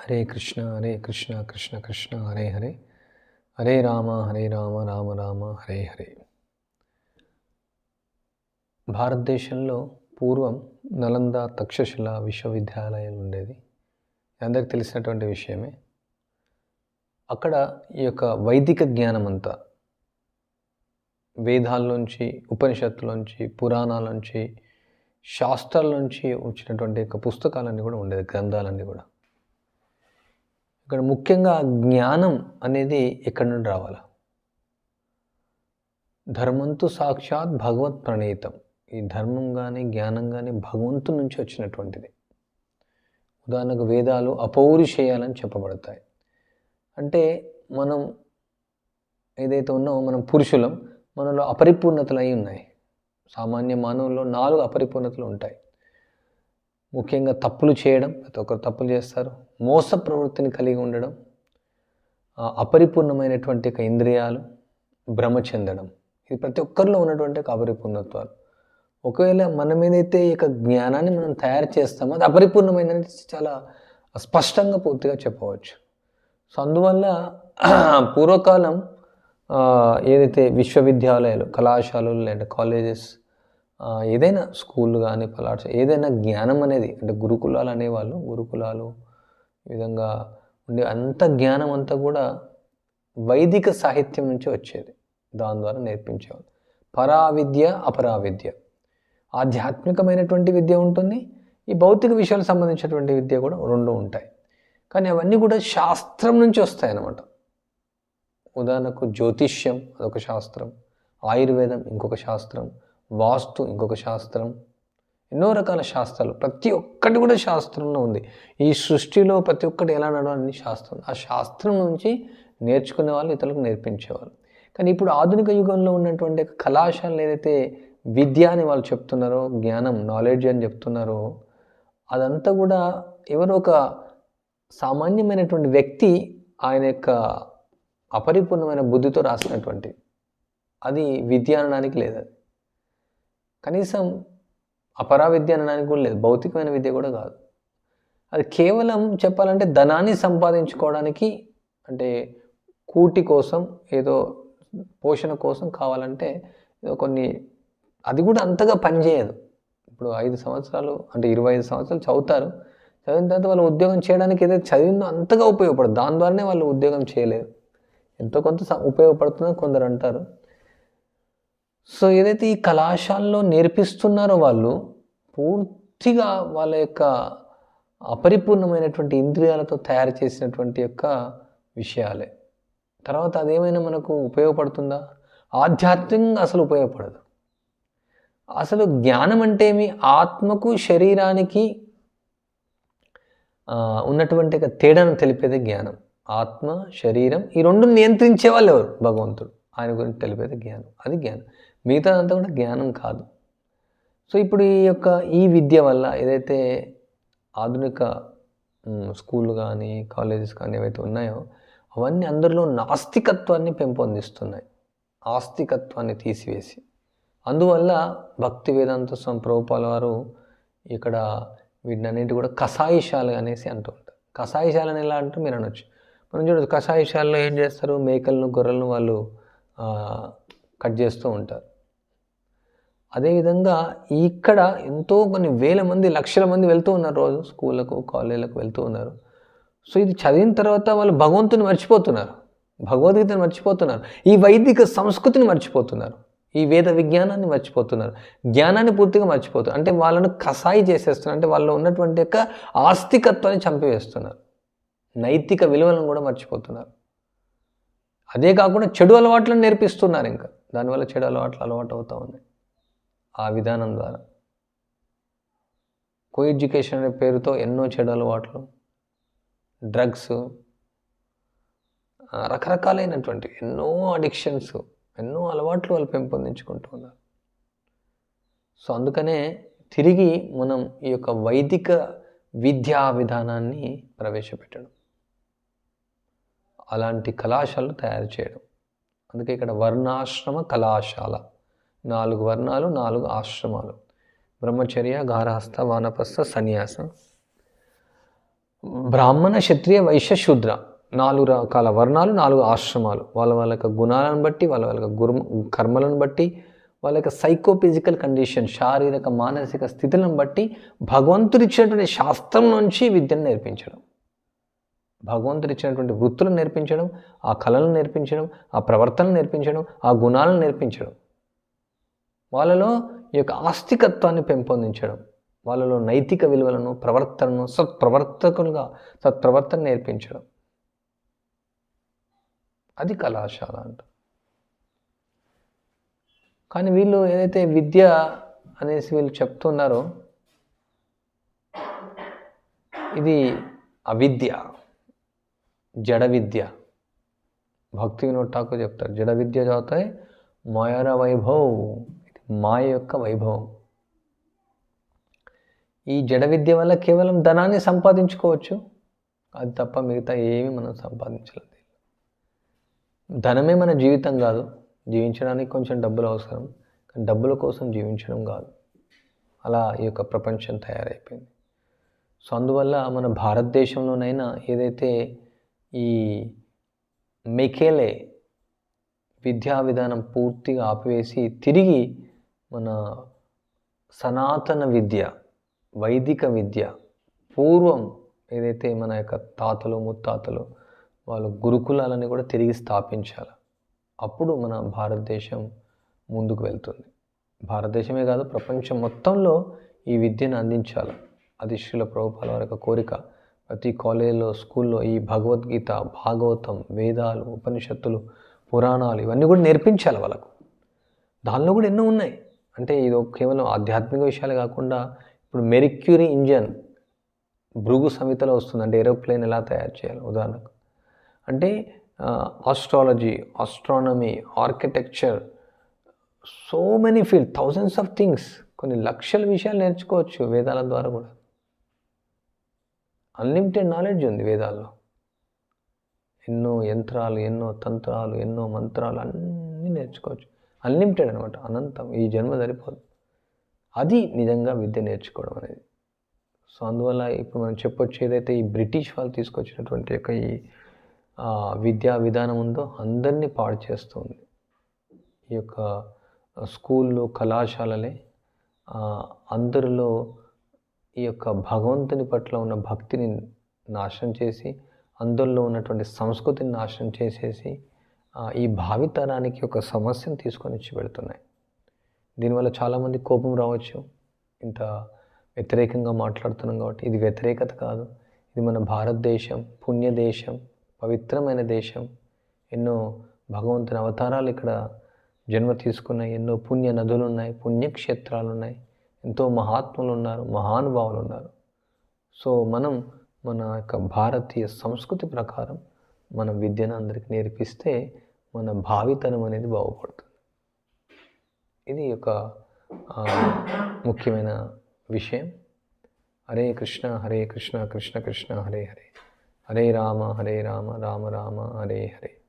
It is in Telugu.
హరే కృష్ణ హరే కృష్ణ కృష్ణ కృష్ణ హరే హరే. హరే రామ హరే రామ రామ రామ హరే హరే. భారతదేశంలో పూర్వం నలంద తక్షశిల విశ్వవిద్యాలయం ఉండేది. అందరికి తెలిసినటువంటి విషయమే. అక్కడ ఈ యొక్క వైదిక జ్ఞానం అంతా వేదాల్లోంచి ఉపనిషత్తులోంచి పురాణాలోంచి శాస్త్రాల నుంచి వచ్చినటువంటి యొక్క పుస్తకాలన్నీ కూడా ఉండేది గ్రంథాలన్నీ కూడా. ఇక్కడ ముఖ్యంగా జ్ఞానం అనేది ఎక్కడి నుండి రావాలా? ధర్మంతు సాక్షాత్ భగవత్ ప్రణీతం. ఈ ధర్మం కానీ జ్ఞానం కానీ భగవంతు నుంచి వచ్చినటువంటిది. ఉదాహరణకు వేదాలు అపౌరుషేయాలని చెప్పబడతాయి. అంటే మనం ఏదైతే ఉన్నామో మనం పురుషులం మనలో అపరిపూర్ణతలు అయి ఉన్నాయి. సామాన్య మానవుల్లో నాలుగు అపరిపూర్ణతలు ఉంటాయి. ముఖ్యంగా తప్పులు చేయడం ప్రతి ఒక్కరు తప్పులు చేస్తారు. మోస ప్రవృత్తిని కలిగి ఉండడం అపరిపూర్ణమైనటువంటి ఒక ఇంద్రియాలు భ్రమ చెందడం ఇది ప్రతి ఒక్కరిలో ఉన్నటువంటి ఒక అపరిపూర్ణత్వాలు. ఒకవేళ మనం ఏదైతే ఈ యొక్క జ్ఞానాన్ని మనం తయారు చేస్తామో అది అపరిపూర్ణమైనది చాలా స్పష్టంగా పూర్తిగా చెప్పవచ్చు. సో అందువల్ల పూర్వకాలం ఏదైతే విశ్వవిద్యాలయాలు కళాశాలలు లేదా కాలేజెస్ ఏదైనా స్కూల్ కానీ పలాట్స్ ఏదైనా జ్ఞానం అనేది అంటే గురుకులాలు అనేవాళ్ళు గురుకులాలు విధంగా ఉండే అంత జ్ఞానం అంతా కూడా వైదిక సాహిత్యం నుంచి వచ్చేది. దాని ద్వారా నేర్పించేవాళ్ళు. పరావిద్య అపరావిద్య. ఆధ్యాత్మికమైనటువంటి విద్య ఉంటుంది. ఈ భౌతిక విషయాలకు సంబంధించినటువంటి విద్య కూడా రెండు ఉంటాయి. కానీ అవన్నీ కూడా శాస్త్రం నుంచి వస్తాయి అన్నమాట ఉదాహరణకు జ్యోతిష్యం అదొక శాస్త్రం. ఆయుర్వేదం ఇంకొక శాస్త్రం. వాస్తు ఇంకొక శాస్త్రం. ఎన్నో రకాల శాస్త్రాలు. ప్రతి ఒక్కటి కూడా శాస్త్రంలో ఉంది. ఈ సృష్టిలో ప్రతి ఒక్కటి ఎలా నడవాలని శాస్త్రం. ఆ శాస్త్రం నుంచి నేర్చుకునే వాళ్ళు ఇతరులకు నేర్పించేవాళ్ళు కానీ ఇప్పుడు ఆధునిక యుగంలో ఉన్నటువంటి కళాశాలలు ఏదైతే విద్య అని వాళ్ళు చెప్తున్నారో జ్ఞానం నాలెడ్జ్ అని చెప్తున్నారో అదంతా కూడా ఎవరో ఒక సామాన్యమైనటువంటి వ్యక్తి ఆయన యొక్క అపరిపూర్ణమైన బుద్ధితో రాసినటువంటి అది విద్య అనడానికి లేదు. కనీసం అపరా విద్య అనడానికి కూడా లేదు భౌతికమైన విద్య కూడా కాదు. అది కేవలం చెప్పాలంటే ధనాన్ని సంపాదించుకోవడానికి అంటే కూటి కోసం ఏదో పోషణ కోసం కావాలంటే కొన్ని అది కూడా అంతగా పనిచేయదు. ఇప్పుడు ఐదు సంవత్సరాలు అంటే ఇరవై ఐదు సంవత్సరాలు చదువుతారు. చదివిన తర్వాత వాళ్ళు ఉద్యోగం చేయడానికి ఏదైతే చదివిందో అంతగా ఉపయోగపడదు. దాని ద్వారానే వాళ్ళు ఉద్యోగం చేయలేరు. ఎంతో కొంత స- ఉపయోగపడుతుందని కొందరు అంటారు. సో ఏదైతే ఈ కళాశాలలో నేర్పిస్తున్నారో వాళ్ళు పూర్తిగా వాళ్ళ యొక్క అపరిపూర్ణమైనటువంటి ఇంద్రియాలతో తయారు చేసినటువంటి యొక్క విషయాలే. తర్వాత అదేమైనా మనకు ఉపయోగపడుతుందా? ఆధ్యాత్మికంగా అసలు ఉపయోగపడదు. అసలు జ్ఞానం అంటే ఏమి ఆత్మకు శరీరానికి ఉన్నటువంటి ఒక తేడాను తెలిపేది జ్ఞానం. ఆత్మ శరీరం ఈ రెండు నియంత్రించే వాళ్ళు ఎవరు? భగవంతుడు. ఆయన గురించి తెలిపేది జ్ఞానం. అది జ్ఞానం. మిగతాదంతా కూడా జ్ఞానం కాదు. సో ఇప్పుడు ఈ యొక్క ఈ విద్య వల్ల ఏదైతే ఆధునిక స్కూల్ కానీ కాలేజెస్ కానీ ఏవైతే ఉన్నాయో అవన్నీ అందరిలో నాస్తికత్వాన్ని పెంపొందిస్తున్నాయి. ఆస్తికత్వాన్ని తీసివేసి. అందువల్ల భక్తి వేదాంత స్వామి ప్రభుపాల వారు ఇక్కడ వీటినన్నింటి కూడా కషాయిశాలు అనేసి అంటూ ఉంటారు. కషాయశాలని ఎలా అంటే మీరు అనొచ్చు. మనం చూడొచ్చు కషాయశాలలో ఏం చేస్తారు? మేకలను గొర్రెలను వాళ్ళు కట్ చేస్తూ ఉంటారు. అదేవిధంగా ఇక్కడ ఎంతో కొన్ని వేల మంది లక్షల మంది వెళ్తూ ఉన్నారు రోజు. స్కూళ్ళకు కాలేజీలకు వెళ్తూ ఉన్నారు. సో ఇది చదివిన తర్వాత వాళ్ళు భగవంతుని మర్చిపోతున్నారు. భగవద్గీతను మర్చిపోతున్నారు. ఈ వైదిక సంస్కృతిని మర్చిపోతున్నారు. ఈ వేద విజ్ఞానాన్ని మర్చిపోతున్నారు. జ్ఞానాన్ని పూర్తిగా మర్చిపోతున్నారు. అంటే వాళ్ళను కసాయి చేసేస్తున్నారు. అంటే వాళ్ళు ఉన్నటువంటి యొక్క ఆస్తికత్వాన్ని చంపివేస్తున్నారు. నైతిక విలువలను కూడా మర్చిపోతున్నారు. అదే కాకుండా చెడు అలవాట్లను నేర్పిస్తున్నారు ఇంకా. దానివల్ల చెడు అలవాట్లు అలవాటు అవుతూ ఉన్నాయి. ఆ విధానం ద్వారా. కో ఎడ్యుకేషన్ అనే పేరుతో ఎన్నో చెడు అలవాట్లు డ్రగ్స్ రకరకాలైనటువంటి ఎన్నో అడిక్షన్స్ ఎన్నో అలవాట్లు వాళ్ళు పెంపొందించుకుంటూ ఉన్నారు. సో అందుకనే తిరిగి మనం ఈ యొక్క వైదిక విద్యా విధానాన్ని ప్రవేశపెట్టడం అలాంటి కళాశాలలు తయారు చేయడం. అందుకే ఇక్కడ వర్ణాశ్రమ కళాశాల నాలుగు వర్ణాలు నాలుగు ఆశ్రమాలు. బ్రహ్మచర్య గారహస్త వానపస్థ సన్యాసం. బ్రాహ్మణ క్షత్రియ వైశ్య శూద్ర. నాలుగు రకాల వర్ణాలు నాలుగు ఆశ్రమాలు. వాళ్ళ వాళ్ళ యొక్క గుణాలను బట్టి వాళ్ళ వాళ్ళ గురు కర్మలను బట్టి వాళ్ళ యొక్క సైకోఫిజికల్ కండిషన్ శారీరక మానసిక స్థితులను బట్టి భగవంతుడు ఇచ్చినటువంటి శాస్త్రం నుంచి విద్యను నేర్పించడం. భగవంతుడు ఇచ్చినటువంటి వృత్తులను నేర్పించడం ఆ కళలను నేర్పించడం ఆ ప్రవర్తనను నేర్పించడం ఆ గుణాలను నేర్పించడం. వాళ్ళలో ఈ యొక్క ఆస్తికత్వాన్ని పెంపొందించడం వాళ్ళలో నైతిక విలువలను ప్రవర్తనను సత్ప్రవర్తకులుగా సత్ప్రవర్తన నేర్పించడం. అది కళాశాల అంట. కానీ వీళ్ళు ఏదైతే విద్య అనేసి వీళ్ళు చెప్తున్నారో ఇది అవిద్య జడ విద్య. భక్తి వినోద్ ఠాకూర్ చెప్తారు జడ విద్య చదువుతాయి మాయర వైభవ్. మాయ యొక్క వైభవం. ఈ జడ విద్య వల్ల కేవలం ధనాన్ని సంపాదించుకోవచ్చు. అది తప్ప మిగతా ఏమి మనం సంపాదించలేదు. ధనమే మన జీవితం కాదు. జీవించడానికి కొంచెం డబ్బులు అవసరం. కానీ డబ్బుల కోసం జీవించడం కాదు. అలా ఈ యొక్క ప్రపంచం తయారైపోయింది. సో అందువల్ల మన భారతదేశంలోనైనా ఏదైతే ఈ మెకేలే విద్యా విధానం పూర్తిగా ఆపివేసి తిరిగి మన సనాతన విద్య వైదిక విద్య పూర్వం ఏదైతే మన యొక్క తాతలు ముత్తాతలు వాళ్ళు గురుకులాలని కూడా తిరిగి స్థాపించాలి అప్పుడు మన భారతదేశం ముందుకు వెళ్తుంది. భారతదేశమే కాదు ప్రపంచం మొత్తంలో ఈ విద్యను అందించాలి. అది శ్రీల ప్రభుపాల వారి యొక్క కోరిక. ప్రతి కాలేజీలో స్కూల్లో ఈ భగవద్గీత భాగవతం వేదాలు ఉపనిషత్తులు పురాణాలు ఇవన్నీ కూడా నేర్పించాలి వాళ్ళకు. దానిలో కూడా ఎన్నో ఉన్నాయి. అంటే ఇది కేవలం ఆధ్యాత్మిక విషయాలు కాకుండా ఇప్పుడు మెరిక్యూరీ ఇంజన్ భృగు సమితలో వస్తుంది. అంటే ఏరోప్లేన్ ఎలా తయారు చేయాలి? ఉదాహరణకు. అంటే astrology astronomy architecture so many field thousands of things కొన్ని లక్షల విషయాలు నేర్చుకోవచ్చు వేదాల ద్వారా కూడా. అన్లిమిటెడ్ నాలెడ్జ్ ఉంది వేదాల్లో. ఎన్నో యంత్రాలు ఎన్నో తంత్రాలు ఎన్నో మంత్రాలు అన్నీ నేర్చుకోవచ్చు. అన్లిమిటెడ్ అనమాట అనంతం. ఈ జన్మ సరిపోదు. అది నిజంగా విద్య నేర్చుకోవడం అనేది. సో అందువల్ల ఇప్పుడు మనం చెప్పొచ్చు ఏదైతే ఈ బ్రిటిష్ వాళ్ళు తీసుకొచ్చినటువంటి యొక్క ఈ విద్యా విధానం ఉందో అందరినీ పాడు చేస్తుంది. ఈ యొక్క స్కూళ్ళు కళాశాలలే అందరిలో ఈ యొక్క భగవంతుని పట్ల ఉన్న భక్తిని నాశనం చేసి అందరిలో ఉన్నటువంటి సంస్కృతిని నాశనం చేసేసి ఈ భావితరానికి ఒక సమస్యను తీసుకొని వచ్చి పెడుతున్నాయి. దీనివల్ల చాలామంది కోపం రావచ్చు. ఇంత వ్యతిరేకంగా మాట్లాడుతున్నాం కాబట్టి ఇది వ్యతిరేకత కాదు. ఇది మన భారతదేశం పుణ్యదేశం పవిత్రమైన దేశం. ఎన్నో భగవంతుని అవతారాలు ఇక్కడ జన్మ తీసుకున్నాయి. ఎన్నో పుణ్య నదులు ఉన్నాయి పుణ్యక్షేత్రాలు ఉన్నాయి ఎంతో మహాత్ములు ఉన్నారు మహానుభావులు ఉన్నారు. సో మనం మన యొక్క భారతీయ సంస్కృతి ప్రకారం మన విద్యను అందరికి నేర్పిస్తే మన భావితనం అనేది బాగుపడుతుంది. ఇది ఒక ముఖ్యమైన విషయం. హరే కృష్ణ హరే కృష్ణ కృష్ణ కృష్ణ హరే హరే. హరే రామ హరే రామ రామ రామ హరే హరే.